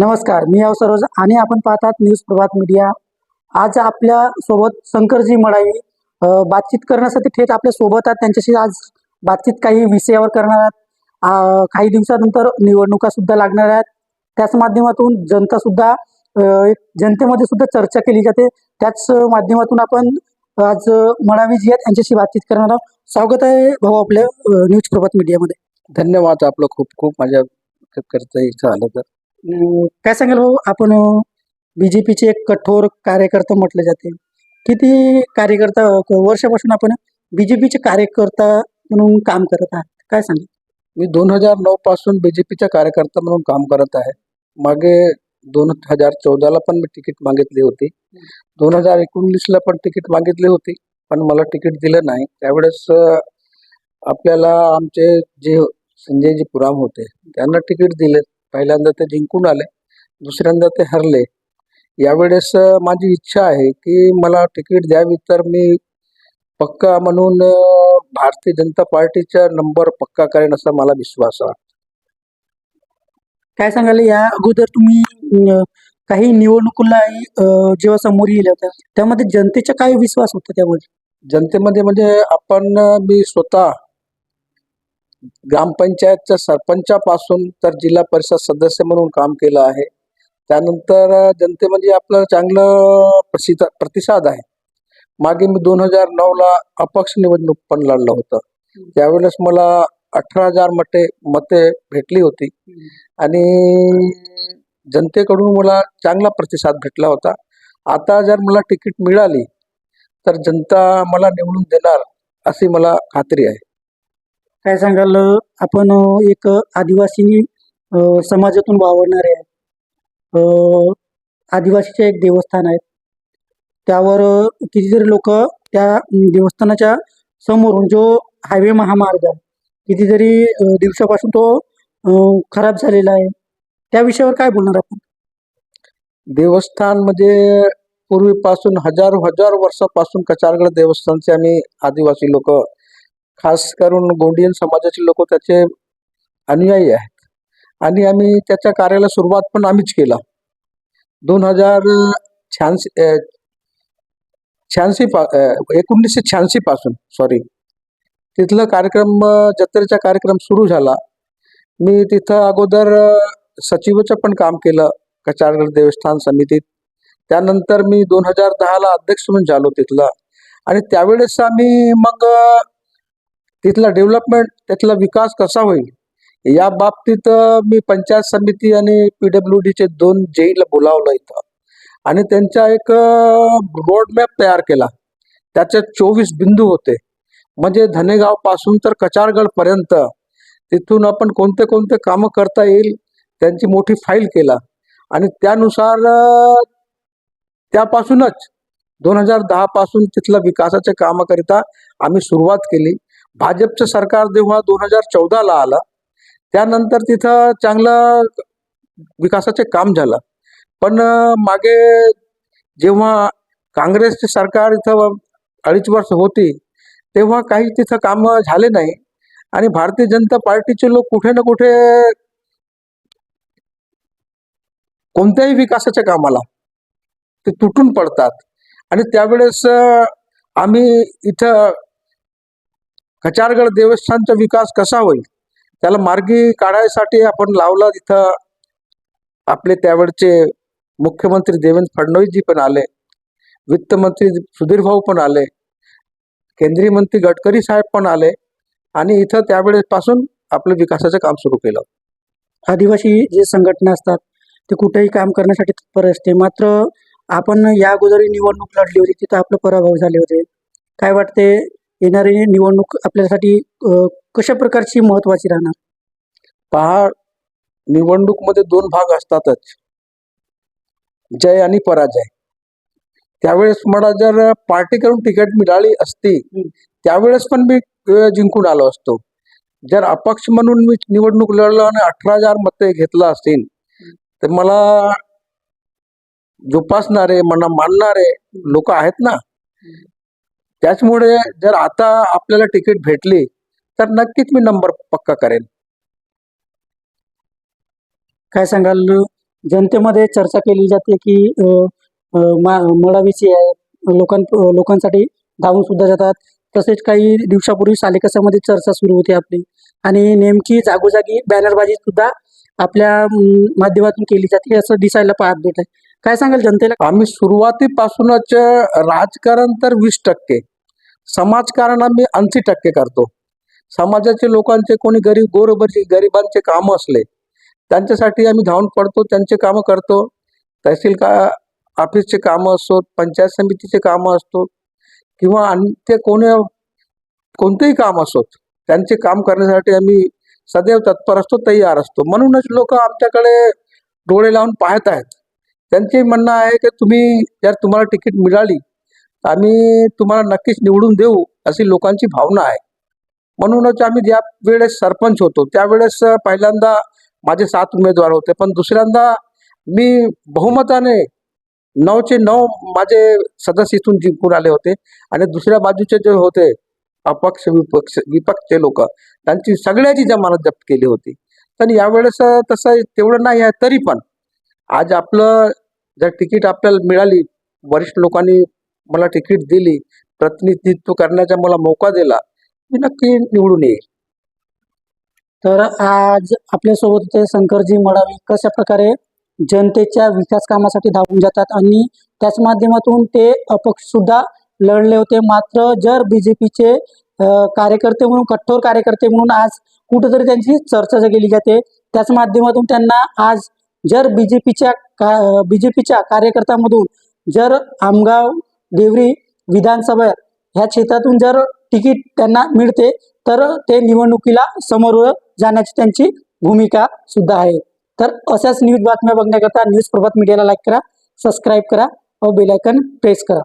नमस्कार मी आव सरोज आणि आपण पाहतात न्यूज प्रभात मीडिया. आज आपल्यासोबत शंकरजी मडाई बातचीत करण्यासाठी थेट आपल्यासोबत आहेत. त्यांच्याशी आज बातचीत काही विषयावर करणार आहेत. काही दिवसानंतर निवडणुका सुद्धा लागणार आहेत. त्याच माध्यमातून जनता सुद्धा जनतेमध्ये सुद्धा चर्चा केली जाते. त्याच माध्यमातून आपण आज मडावी जी आहेत यांच्याशी बातचीत करणार आहोत. स्वागत आहे भाऊ आपल्या न्यूज प्रभात मीडियामध्ये. धन्यवाद आपलं खूप खूप माझ्या करता इथं आलं तर. काय सांगाल भाऊ? आपण बी जे पीचे एक कठोर कार्यकर्ता म्हटले जाते. किती कार्यकर्ता वर्षापासून आपण बी जे पीचे कार्यकर्ता म्हणून काम करत आहात? काय सांगाल? मी दोन हजार नऊ पासून बीजेपीचा कार्यकर्ता म्हणून काम करत आहे. मागे दोन हजार चौदाला पण मी तिकीट मागितली होती. दोन हजार एकोणीसला पण तिकीट मागितली होती पण मला तिकीट दिलं नाही. त्यावेळेस आपल्याला आमचे जे संजयजी पुराम होते त्यांना तिकीट दिले. पहिल्यांदा ते जिंकून आले दुसऱ्यांदा ते हरले. यावेळेस माझी इच्छा आहे की मला तिकीट द्यावी तर मी पक्का म्हणून भारतीय जनता पार्टीचा नंबर पक्का करेन असा मला विश्वास आहे. काय सांगाल या अगोदर तुम्ही काही निवडणुकीला जेव्हा समोर येल्या होत्या त्यामध्ये जनतेचा काय विश्वास होता त्यामध्ये जनतेमध्ये म्हणजे आपण मी स्वतः ग्रामपंचायतच्या सरपंचापासून तर जिल्हा परिषद सदस्य म्हणून काम केलं आहे. त्यानंतर जनते जनतेमध्ये आपलं चांगलं प्रसिद्ध प्रतिसाद आहे. मागे मी दोन हजार नऊला अपक्ष निवडणूक पण लढलं होतं. त्यावेळेस मला अठरा हजार मते मते भेटली होती. आणि जनतेकडून मला चांगला प्रतिसाद भेटला होता. आता जर मला तिकीट मिळाली तर जनता मला निवडून देणार अशी मला खात्री आहे. काय सांगाल आपण एक आदिवासी समाजातून वावरणारे आहे आदिवासीचे एक देवस्थान आहे. त्यावर कितीतरी लोक त्या देवस्थानाच्या समोरून जो हायवे महामार्ग आहे कितीतरी दिवसापासून तो खराब झालेला आहे. त्या विषयावर काय बोलणार आपण? देवस्थान म्हणजे पूर्वीपासून हजारो हजार वर्षापासून कचारगड देवस्थानचे आम्ही आदिवासी लोक खास करून गोंडियन समाजाचे लोक त्याचे अनुयायी आहेत. आणि आम्ही त्याच्या कार्याला सुरुवात पण आम्हीच केला. दोन हजार शहाऐंशी शहाऐंशी पा एकोणीसशे शहाऐंशी पासून सॉरी तिथलं कार्यक्रम जत्रेचा कार्यक्रम सुरू झाला. मी तिथं अगोदर सचिवचं पण काम केलं कचारगड देवस्थान समितीत. त्यानंतर मी दोन हजार दहाला अध्यक्ष म्हणून झालो तिथला. आणि त्यावेळेस आम्ही मग तिथला डेव्हलपमेंट त्यातला विकास कसा होईल? या बाबतीत मी पंचायत समिती आणि पी डब्ल्यू डीचे दोन जेईला बोलावलं इथं. आणि त्यांचा एक रोड मॅप तयार केला. त्याचे चोवीस बिंदू होते. म्हणजे धनेगावपासून तर कचारगड पर्यंत तिथून आपण कोणते कोणते कामं करता येईल त्यांची मोठी फाईल केला. आणि त्यानुसार त्यापासूनच दोन हजार दहा पासून तिथल्या विकासाच्या कामाकरिता आम्ही सुरुवात केली. भाजपचं सरकार जेव्हा दोन हजार चौदाला आलं त्यानंतर तिथं चांगलं विकासाचे काम झालं. पण मागे जेव्हा काँग्रेसचे सरकार इथं अडीच वर्ष होती तेव्हा काही तिथं कामं झाले नाही. आणि भारतीय जनता पार्टीचे लोक कुठे ना कुठे कोणत्याही विकासाच्या कामाला ते तुटून पडतात. आणि त्यावेळेस आम्ही इथं खचारगड देवस्थानचा विकास कसा होईल? त्याला मार्गी काढायसाठी आपण लावला तिथं आपले त्यावेळचे मुख्यमंत्री देवेंद्र फडणवीसजी पण आले. वित्तमंत्री सुधीर भाऊ पण आले. केंद्रीय मंत्री गडकरी साहेब पण आले. आणि इथं त्यावेळेपासून आपलं विकासाचं काम सुरू केलं. आदिवासी जे संघटना असतात ते कुठेही काम करण्यासाठी तत्पर असते. मात्र आपण या अगोदर निवडणूक लढली होती तिथं आपलं पराभव झाले होते. काय वाटते येणारी निवडणूक आपल्यासाठी कशा प्रकारची महत्वाची राहणार? पहा निवडणूकमध्ये दोन भाग असतातच. जय आणि पराजय. त्यावेळेस मला जर पार्टीकडून तिकीट मिळाली असती त्यावेळेस पण मी जिंकून आलो असतो. जर अपक्ष म्हणून मी निवडणूक लढलो आणि अठरा हजार मते घेतला असतील तर मला जोपासणारे मला मानणारे लोक आहेत ना? त्याचमुळे जर आता आपल्याला तिकीट भेटली तर नक्कीच मी नंबर पक्का करेन. काय सांगाल? जनतेमध्ये चर्चा केली जाते की मळावीची आहे लोकां लोकांसाठी धावून सुद्धा जातात. तसेच काही दिवसापूर्वी सालेकसामध्ये चर्चा सुरू होती आपली. आणि नेमकी जागोजागी बॅनरबाजी सुद्धा आपल्या माध्यमातून केली जाते असं दिसायला पाहत भेट आहे. काय सांगाल जनतेला? आम्ही सुरुवातीपासूनच राजकारण तर वीस टक्के समाजकारण आम्ही ऐंशी टक्के करतो. समाजाचे लोकांचे कोणी गरीब गोरबरी गरिबांचे कामं असले त्यांच्यासाठी आम्ही धावून पडतो त्यांचे कामं करतो. तहसील का ऑफिसचे कामं असोत पंचायत समितीचे कामं असतो किंवा आणि ते कोणी कोणतेही काम असोत त्यांचे काम करण्यासाठी आम्ही सदैव तत्पर असतो तयार असतो. म्हणूनच लोक आमच्याकडे डोळे लावून पाहत आहेत. त्यांचे म्हणणं आहे की तुम्ही जर तुम्हाला तिकीट मिळाली तर आम्ही तुम्हाला नक्कीच निवडून देऊ अशी लोकांची भावना आहे. म्हणूनच आम्ही ज्या वेळेस सरपंच होतो त्यावेळेस पहिल्यांदा माझे सात उमेदवार होते पण दुसऱ्यांदा मी बहुमताने नऊचे नऊ माझे सदस्य इथून जिंकून आले होते आणि दुसऱ्या बाजूचे जे होते अपक्ष विपक्ष विपक्षचे लोक त्यांची सगळ्याची जमानत जप्त केली होती. तर यावेळेस तसं तेवढं नाही आहे तरी पण आज आपलं जर तिकीट आपल्याला मिळाली वरिष्ठ लोकांनी मला तिकीट दिली प्रतिनिधित्व करण्याचा मला मौका दिला मी नक्की निवडून येईल. तर आज आपल्यासोबत होते शंकरजी मडावी. कशा प्रकारे जनतेच्या विकास कामासाठी धावून जातात आणि त्याच माध्यमातून ते अपक्ष सुद्धा लढले होते. मात्र जर बी जे पीचे कार्यकर्ते म्हणून कठोर कार्यकर्ते म्हणून आज कुठेतरी त्यांची चर्चा केली जाते. त्याच माध्यमातून त्यांना आज जर बी जे पीच्या का बी जे पीच्या कार्यकर्त्यामधून जर आमगाव देवरी विधानसभा ह्या क्षेत्रातून जर तिकीट त्यांना मिळते तर ते निवडणुकीला समोर जाण्याची त्यांची भूमिका सुद्धा आहे. तर अशाच न्यूज बातम्या बघण्याकरता न्यूज प्रभात मीडियाला लाईक करा सबस्क्राईब करा व बेलायकन प्रेस करा.